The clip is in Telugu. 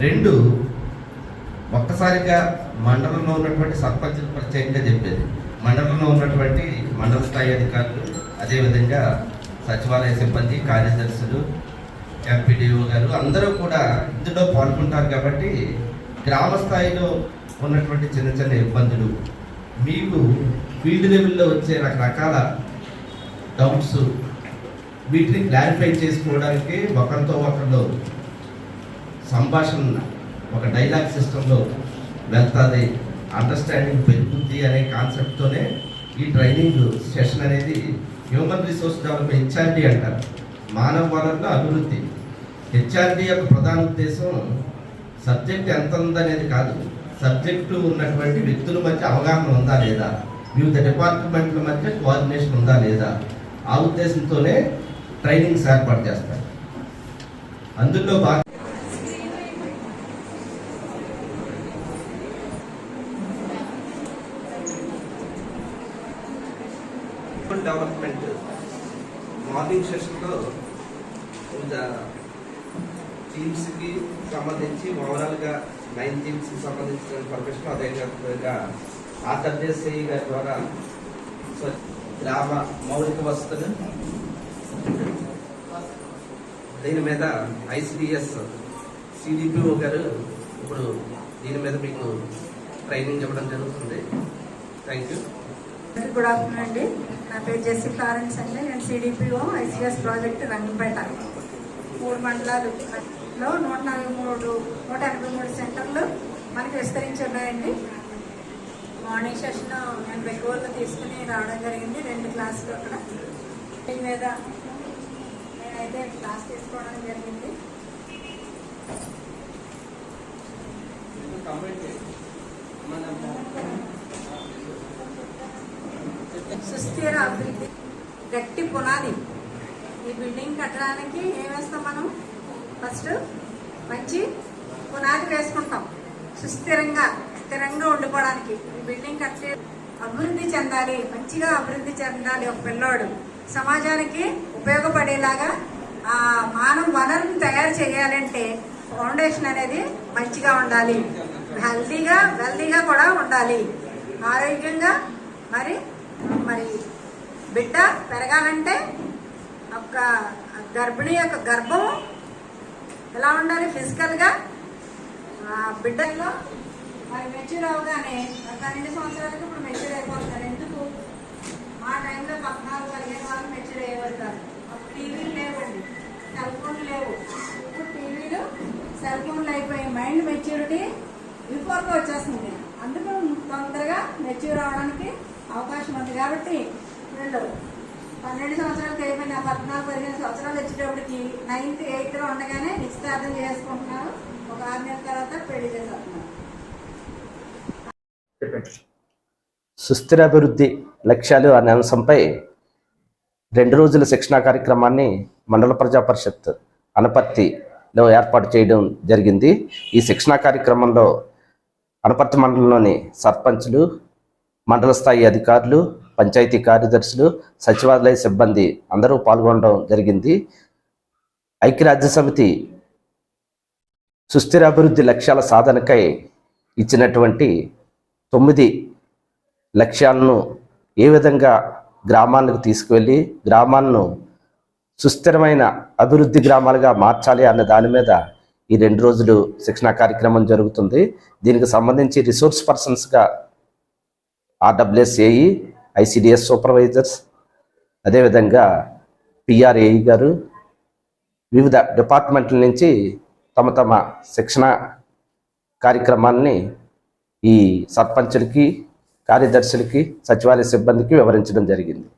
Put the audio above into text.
రెండు ఒక్కసారిగా మండలంలో ఉన్నటువంటి సర్పంచులు ప్రత్యేకంగా చెప్పేది. మండలంలో ఉన్నటువంటి మండల స్థాయి అధికారులు అదేవిధంగా సచివాలయ సిబ్బంది కార్యదర్శులు ఎంపీడీఓ గారు అందరూ కూడా ఇందులో పాల్గొంటారు కాబట్టి గ్రామ స్థాయిలో ఉన్నటువంటి చిన్న చిన్న ఇబ్బందులు మీకు ఫీల్డ్ లెవెల్లో వచ్చే రకరకాల డౌట్స్ వీటిని క్లారిఫై చేసుకోవడానికి ఒకరితో ఒకరిలో సంభాషణ ఒక డైలాగ్ సిస్టంలో వెళ్తుంది. అండర్స్టాండింగ్ పెరుగుద్ది అనే కాన్సెప్ట్తోనే ఈ ట్రైనింగ్ సెషన్ అనేది హ్యూమన్ రిసోర్స్ డెవలప్మెంట్ హెచ్ఆర్డి అంటారు. మానవ వనరుల అభివృద్ధి. హెచ్ఆర్డి యొక్క ప్రధాన ఉద్దేశం సబ్జెక్ట్ ఎంత ఉందనేది కాదు. సబ్జెక్టు ఉన్నటువంటి వ్యక్తుల మధ్య అవగాహన ఉందా లేదా? వివిధ డిపార్ట్మెంట్ల మధ్య కోఆర్డినేషన్ ఉందా లేదా? ఆ ఉద్దేశంతోనే ట్రైనింగ్స్ ఏర్పాటు చేస్తారు. అందులో భాగంగా డెవలప్మెంట్ మార్నింగ్ సెషన్లో టీమ్స్కి సంబంధించి ఓవరాల్గా నైన్ టీమ్స్కి సంబంధించిన ఇన్ఫర్మేషన్ అదేవిధంగా ఆంధ్రప్రదేశ్ గారి ద్వారా గ్రామ మౌలిక వసతులు దీని మీద ఐసిడిఎస్ సిడిపిఓ గారు ఇప్పుడు దీని మీద మీకు ట్రైనింగ్ ఇవ్వడం జరుగుతుంది. థ్యాంక్ యూ గుడ్ ఆఫ్టర్నూన్ అండి. నా పేరు జెస్సీ ఫ్లారెన్స్ అండి. నేను సిడిపిఓ ఐసిఎస్ ప్రాజెక్ట్ రంగంపేట మూడు మండలాలలో నూట నలభై మూడు నూట ఎనభై మూడు సెంటర్లు మనకి విస్తరించి ఉన్నాయండి మార్నింగ్ సెషన్ నేను బెంగళూరులో తీసుకుని రావడం జరిగింది. రెండు క్లాసులు అక్కడ. దీని మీద నేనైతే క్లాస్ తీసుకోవడం జరిగింది. సుస్థిర అభివృద్ధి గట్టి పునాది. ఈ బిల్డింగ్ కట్టడానికి ఏం వేస్తాం మనం? ఫస్ట్ మంచి పునాది వేసుకుంటాం. సుస్థిరంగా స్థిరంగా ఉండిపోవడానికి. ఈ బిల్డింగ్ కట్టే అభివృద్ధి చెందాలి మంచిగా అభివృద్ధి చెందాలి ఒక పిల్లోడు. సమాజానికి ఉపయోగపడేలాగా ఆ మానవ వనరుని తయారు చేయాలంటే ఫౌండేషన్ అనేది మంచిగా ఉండాలి. హెల్తీగా వెల్దీగా కూడా ఉండాలి. ఆరోగ్యంగా మరి మరి బిడ్డ పెరగాలంటే ఒక గర్భిణి యొక్క గర్భము ఎలా ఉండాలి ఫిజికల్గా? ఆ బిడ్డలో మరి మెచ్యూర్ అవగానే రెండు సంవత్సరాలకు ఇప్పుడు మెచ్యూర్ అయిపోతారు. ఎందుకు? మా టైంలో పద్నాలుగు పదిహేను వాళ్ళు మెచ్యూర్ అయ్యేవారు అప్పుడు టీవీలు లేవండి. సెల్ ఫోన్లు లేవు. ఇప్పుడు టీవీలు సెల్ ఫోన్లు అయిపోయి మైండ్ మెచ్యూరిటీ బిఫోర్గా వచ్చేస్తుంది. అందుకు తొందరగా మెచ్యూర్ అవడానికి అవకాశం ఉంది కాబట్టి వీళ్ళు పన్నెండు సంవత్సరాలకు అయిపోయిన పద్నాలుగు పదిహేను సంవత్సరాలు వచ్చేటప్పటికి నైన్త్ ఎయిత్లో ఉండగానే నిశ్చితార్థం చేసుకుంటున్నారు. ఒక ఆరు నెలల తర్వాత పెళ్ళి చేసేస్తున్నారు. సుస్థిరాభివృద్ధి లక్ష్యాలు అనే అంశంపై రెండు రోజుల శిక్షణా కార్యక్రమాన్ని మండల ప్రజా పరిషత్ అనపర్తిలో ఏర్పాటు చేయడం జరిగింది. ఈ శిక్షణా కార్యక్రమంలో అనపర్తి మండలంలోని సర్పంచ్లు మండల స్థాయి అధికారులు పంచాయతీ కార్యదర్శులు సచివాలయ సిబ్బంది అందరూ పాల్గొనడం జరిగింది. ఐక్యరాజ్య సమితి సుస్థిరాభివృద్ధి లక్ష్యాల సాధనకై ఇచ్చినటువంటి తొమ్మిది లక్ష్యాలను ఏ విధంగా గ్రామాలకు తీసుకువెళ్ళి గ్రామాలను సుస్థిరమైన అభివృద్ధి గ్రామాలుగా మార్చాలి అన్న దాని మీద ఈ రెండు రోజులు శిక్షణా కార్యక్రమం జరుగుతుంది. దీనికి సంబంధించి రిసోర్స్ పర్సన్స్గా ఆర్డబ్ల్యూఎస్ఏఈ ఐసిడిఎస్ సూపర్వైజర్స్ అదేవిధంగా పిఆర్ఏఈ గారు వివిధ డిపార్ట్మెంట్ల నుంచి తమ తమ శిక్షణ కార్యక్రమాన్ని ఈ సర్పంచులకి కార్యదర్శులకి సచివాలయ సిబ్బందికి వివరించడం జరిగింది.